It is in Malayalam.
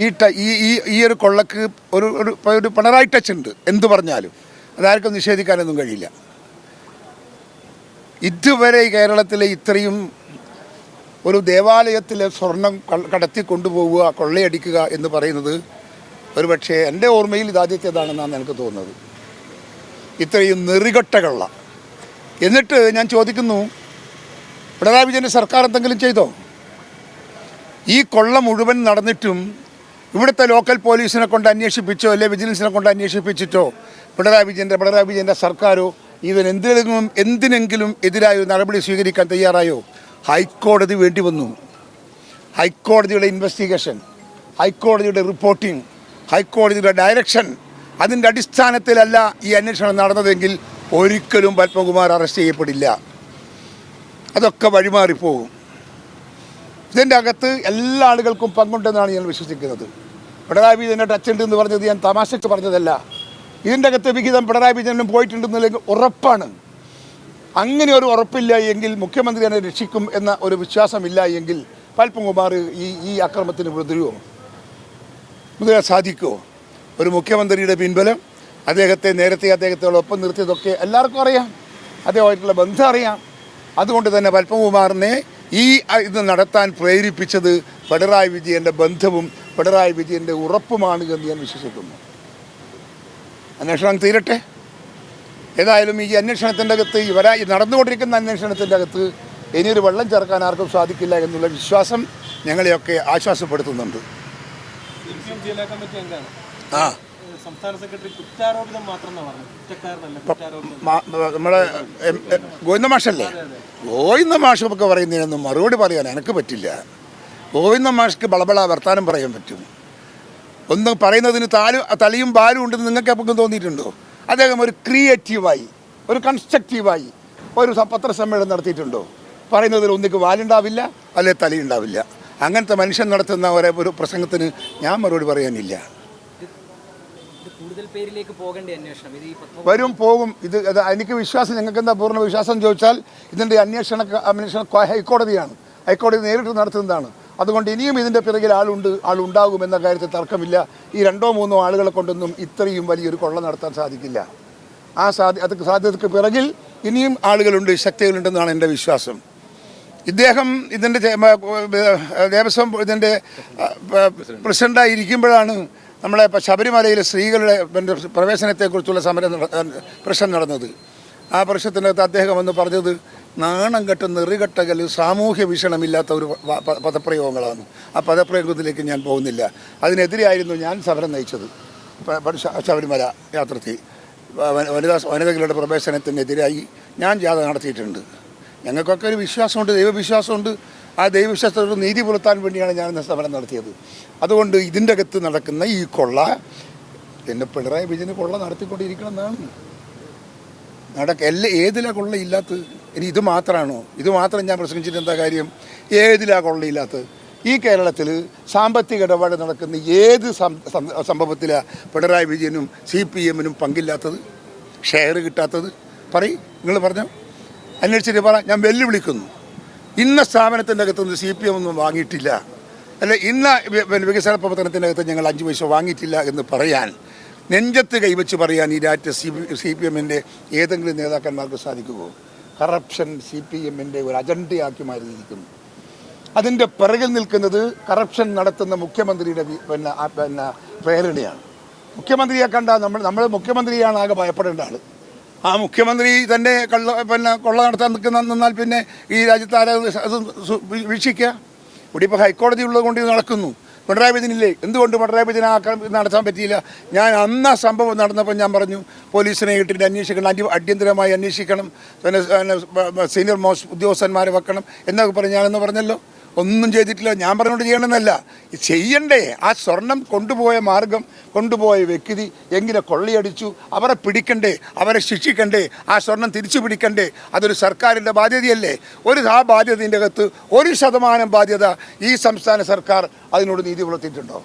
ഈ ഈ ഈ ഒരു കൊള്ളക്ക് ഒരു ഒരു ഒരു പിണറായി ടച്ച് ഉണ്ട് എന്ത് പറഞ്ഞാലും. അതാർക്കും നിഷേധിക്കാനൊന്നും കഴിയില്ല. ഇതുവരെ കേരളത്തിലെ ഇത്രയും ഒരു ദേവാലയത്തിലെ സ്വർണം കടത്തി കൊണ്ടുപോവുക കൊള്ളയടിക്കുക എന്ന് പറയുന്നത് ഒരു പക്ഷേ എന്റെ ഓർമ്മയിൽ ഇതാദ്യത്തേതാണെന്നാണ് എനിക്ക് തോന്നുന്നത്. ഇത്രയും നെറികെട്ട കള്ള. എന്നിട്ട് ഞാൻ ചോദിക്കുന്നു പിണറായി വിജയന്റെ സർക്കാർ എന്തെങ്കിലും ചെയ്തോ? ഈ കൊള്ള മുഴുവൻ നടന്നിട്ടും ഇവിടുത്തെ ലോക്കൽ പോലീസിനെ കൊണ്ട് അന്വേഷിപ്പിച്ചോ അല്ലെ വിജിലൻസിനെ കൊണ്ട് അന്വേഷിപ്പിച്ചിട്ടോ? പിണറായി വിജയന്റെ പിണറായി വിജയന്റെ സർക്കാരോ ഇവൻ എന്തിനെങ്കിലും എന്തിനെങ്കിലും എതിരായ നടപടി സ്വീകരിക്കാൻ തയ്യാറായോ? ഹൈക്കോടതി വേണ്ടി വന്നു. ഹൈക്കോടതിയുടെ ഇൻവെസ്റ്റിഗേഷൻ ഹൈക്കോടതിയുടെ റിപ്പോർട്ടിംഗ് ഹൈക്കോടതിയുടെ ഡയറക്ഷൻ അതിന്റെ അടിസ്ഥാനത്തിലല്ല ഈ അന്വേഷണം നടന്നതെങ്കിൽ ഒരിക്കലും പത്മകുമാർ അറസ്റ്റ് ചെയ്യപ്പെടില്ല. അതൊക്കെ വഴിമാറിപ്പോകും. ഇതിന്റെ അകത്ത് എല്ലാ ആളുകൾക്കും പങ്കുണ്ടെന്നാണ് ഞാൻ വിശ്വസിക്കുന്നത്. പിണറായി വിജയന്റെ ടച്ച് ഉണ്ട് എന്ന് പറഞ്ഞത് ഞാൻ തമാശയ്ക്ക് പറഞ്ഞതല്ല. ഇതിന്റെ അകത്ത് വിഹിതം പിണറായി വിജയനും പോയിട്ടുണ്ടെന്നില്ലെങ്കിൽ ഉറപ്പാണ്. അങ്ങനെ ഒരു ഉറപ്പില്ല എങ്കിൽ മുഖ്യമന്ത്രി എന്നെ രക്ഷിക്കും എന്ന ഒരു വിശ്വാസമില്ല എങ്കിൽ പൽപ്പംകുമാർ ഈ ഈ അക്രമത്തിന് മുതിരുമോ മുതിരാൻ സാധിക്കുമോ ഒരു മുഖ്യമന്ത്രിയുടെ പിൻബലം അദ്ദേഹത്തെ നേരത്തെ അദ്ദേഹത്തോട് ഒപ്പം നിർത്തിയതൊക്കെ എല്ലാവർക്കും അറിയാം. അദ്ദേഹമായിട്ടുള്ള ബന്ധം അറിയാം. അതുകൊണ്ട് തന്നെ പത്മകുമാറിനെ ഈ ഇത് നടത്താൻ പ്രേരിപ്പിച്ചത് പിണറായി വിജയന്റെ ബന്ധവും പിണറായി വിജയന്റെ ഉറപ്പുമാണ് എന്ന് ഞാൻ വിശ്വസിക്കുന്നു. അന്വേഷണം തീരട്ടെ? ഏതായാലും ഈ അന്വേഷണത്തിന്റെ അകത്ത് ഇവരാ നടന്നുകൊണ്ടിരിക്കുന്ന അന്വേഷണത്തിന്റെ അകത്ത് ഇനിയൊരു വെള്ളം ചേർക്കാൻ ആർക്കും സാധിക്കില്ല എന്നുള്ള വിശ്വാസം ഞങ്ങളെയൊക്കെ ആശ്വാസപ്പെടുത്തുന്നുണ്ട്. ആ. സംസ്ഥാന സെക്രട്ടറി കുറ്റാരോപിതം മാത്രം എന്നാ പറഞ്ഞു കുറ്റക്കാരനല്ല കുറ്റാരോപിതം. എ- ഗോവിന്ദ മാഷല്ലേ ഗോവിന്ദ മാഷ് ഒക്കെ പറയുന്നതിനൊന്നും മറുപടി പറയാൻ എനിക്ക് പറ്റില്ല. ഗോവിന്ദ മാഷ്ക്ക് ബളബള വർത്താനം പറയാൻ പറ്റും. ഒന്ന് പറയുന്നതിന് താലും തലയും ബാലും ഉണ്ടെന്ന് നിങ്ങൾക്ക് എപ്പോഴും തോന്നിയിട്ടുണ്ടോ? അദ്ദേഹം ഒരു ക്രിയേറ്റീവായി ഒരു കൺസ്ട്രക്റ്റീവായി ഒരു പത്രസമ്മേളനം നടത്തിയിട്ടുണ്ടോ? പറയുന്നതിൽ ഒന്നിക്ക് വാലുണ്ടാവില്ല അല്ലെ തലയുണ്ടാവില്ല. അങ്ങനത്തെ മനുഷ്യൻ നടത്തുന്ന ഒരേ ഒരു പ്രസംഗത്തിന് ഞാൻ മറുപടി പറയാനില്ല. പേരിലേക്ക് വരും പോകും. ഇത് എനിക്ക് വിശ്വാസം ഞങ്ങൾക്ക് എന്താ പൂർണ വിശ്വാസം ചോദിച്ചാൽ ഇതിന്റെ അന്വേഷണ അന്വേഷണം ഹൈക്കോടതിയാണ്. ഹൈക്കോടതി നേരിട്ട് നടത്തുന്നതാണ്. അതുകൊണ്ട് ഇനിയും ഇതിന്റെ പിറകിൽ ആളുണ്ട് ആളുണ്ടാകും എന്ന കാര്യത്തിൽ തർക്കമില്ല. ഈ രണ്ടോ മൂന്നോ ആളുകളെ കൊണ്ടൊന്നും ഇത്രയും വലിയൊരു കൊള്ള നടത്താൻ സാധിക്കില്ല. ആ സാധ്യ അത് സാധ്യതയ്ക്ക് പിറകിൽ ഇനിയും ആളുകളുണ്ട് ശക്തികളുണ്ടെന്നാണ് എന്റെ വിശ്വാസം. ഇദ്ദേഹം ഇതിന്റെ ദേവസ്വം ഇതിന്റെ പ്രസിഡന്റായി ഇരിക്കുമ്പോഴാണ് നമ്മളെ ഇപ്പോൾ ശബരിമലയിൽ സ്ത്രീകളുടെ പ്രവേശനത്തെക്കുറിച്ചുള്ള സമരം പ്രശ്നം നടന്നത്. ആ പ്രശ്നത്തിനകത്ത് അദ്ദേഹം വന്ന് പറഞ്ഞത് നാണം കെട്ട നെറികെട്ടകൽ സാമൂഹ്യ വീക്ഷണമില്ലാത്ത ഒരു പദപ്രയോഗങ്ങളാണ്. ആ പദപ്രയോഗത്തിലേക്ക് ഞാൻ പോകുന്നില്ല. അതിനെതിരെയായിരുന്നു ഞാൻ സമരം നയിച്ചത്. ശബരിമല യാത്രത്തിൽ. വനിതാ വനിതകളുടെ പ്രവേശനത്തിനെതിരായി ഞാൻ ജാഥ നടത്തിയിട്ടുണ്ട്. ഞങ്ങൾക്കൊക്കെ ഒരു വിശ്വാസമുണ്ട് ദൈവവിശ്വാസമുണ്ട്. ആ ദൈവവിശ്വാസത്തോട് നീതി പുലർത്താൻ വേണ്ടിയാണ് ഞാൻ സമരം നടത്തിയത്. അതുകൊണ്ട് ഇതിന്റെ അകത്ത് നടക്കുന്ന ഈ കൊള്ള എന്റെ പിണറായി വിജയന് കൊള്ള നടത്തിക്കൊണ്ടിരിക്കണമെന്നാണ്. നടക്ക എല്ലാ ഏതിലാ കൊള്ള ഇല്ലാത്തത്? ഇനി ഇത് മാത്രമാണോ? ഇത് മാത്രം ഞാൻ പ്രസംഗിച്ചിട്ട് എന്താ കാര്യം? ഏതിലാ കൊള്ളയില്ലാത്തത് ഈ കേരളത്തിൽ സാമ്പത്തിക ഇടപാട് നടക്കുന്ന ഏത് സംഭവത്തിലാണ് പിണറായി വിജയനും സി പി എമ്മിനും പങ്കില്ലാത്തത്? ഷെയർ കിട്ടാത്തത്? പറയും നിങ്ങൾ പറഞ്ഞോ? അന്വേഷിച്ചിട്ട് പറ ഞാൻ വെല്ലുവിളിക്കുന്നു. ഇന്ന സ്ഥാപനത്തിന്റെ അകത്തുനിന്ന് സി പി എം ഒന്നും വാങ്ങിയിട്ടില്ല. അല്ല ഇന്ന വികസന പ്രവർത്തനത്തിന്റെ അകത്ത് ഞങ്ങൾ അഞ്ച് പൈസ വാങ്ങിയിട്ടില്ല എന്ന് പറയാൻ നെഞ്ചത്ത് കൈവച്ച് പറയാൻ ഈ രാജ്യത്തെ സി സി പി എമ്മിന്റെ ഏതെങ്കിലും നേതാക്കന്മാർക്ക് സാധിക്കുമോ? കറപ്ഷൻ സി പി എമ്മിന്റെ ഒരു അജണ്ടയാക്കി മാറിയിരിക്കുന്നു അതിന്റെ പിറകിൽ നിൽക്കുന്നത് കറപ്ഷൻ നടത്തുന്ന മുഖ്യമന്ത്രിയുടെ പിന്നെ പിന്നെ പ്രേരണയാണ്. മുഖ്യമന്ത്രിയെ കണ്ടാൽ നമ്മൾ നമ്മൾ മുഖ്യമന്ത്രിയാണ് ആകെ ഭയപ്പെടേണ്ട ആൾ ആ മുഖ്യമന്ത്രി തന്നെ കള്ള പിന്നെ കൊള്ള നടത്താൻ നിൽക്കുന്ന നിന്നാൽ പിന്നെ ഈ രാജ്യത്ത് ആരാ അത് വീക്ഷിക്കുക? ഇവിടെ ഇപ്പോൾ ഹൈക്കോടതി ഉള്ളത് കൊണ്ട് ഇത് നടക്കുന്നു. പിണറായി വിജയനില്ലേ? എന്തുകൊണ്ട് പിണറായി വിജയൻ ആ ആക്രമണം നടത്താൻ പറ്റിയില്ല? ഞാൻ അന്ന് സംഭവം നടന്നപ്പോൾ ഞാൻ പറഞ്ഞു പോലീസിനെ ഇട്ടിട്ട് അന്വേഷിക്കണം അടി അടിയന്തരമായി അന്വേഷിക്കണം പിന്നെ സീനിയർ മോസ്റ്റ് ഉദ്യോഗസ്ഥന്മാരെ വെക്കണം എന്നൊക്കെ പറഞ്ഞ് ഞാനെന്ന് പറഞ്ഞല്ലോ. ഒന്നും ചെയ്തിട്ടില്ല. ഞാൻ പറഞ്ഞുകൊണ്ട് ചെയ്യണമെന്നല്ല. ചെയ്യണ്ടേ. ആ സ്വർണം കൊണ്ടുപോയ മാർഗം കൊണ്ടുപോയ വ്യക്തി എങ്ങനെ കൊള്ളയടിച്ചു. അവരെ പിടിക്കണ്ടേ. അവരെ ശിക്ഷിക്കണ്ടേ. ആ സ്വർണം തിരിച്ചു പിടിക്കണ്ടേ. അതൊരു സർക്കാരിന്റെ ബാധ്യതയല്ലേ? ഒരു ആ ബാധ്യതയുടെ അകത്ത് ഒരു ശതമാനം ബാധ്യത ഈ സംസ്ഥാന സർക്കാർ അതിനോട് നീതി പുലർത്തിയിട്ടുണ്ടോ?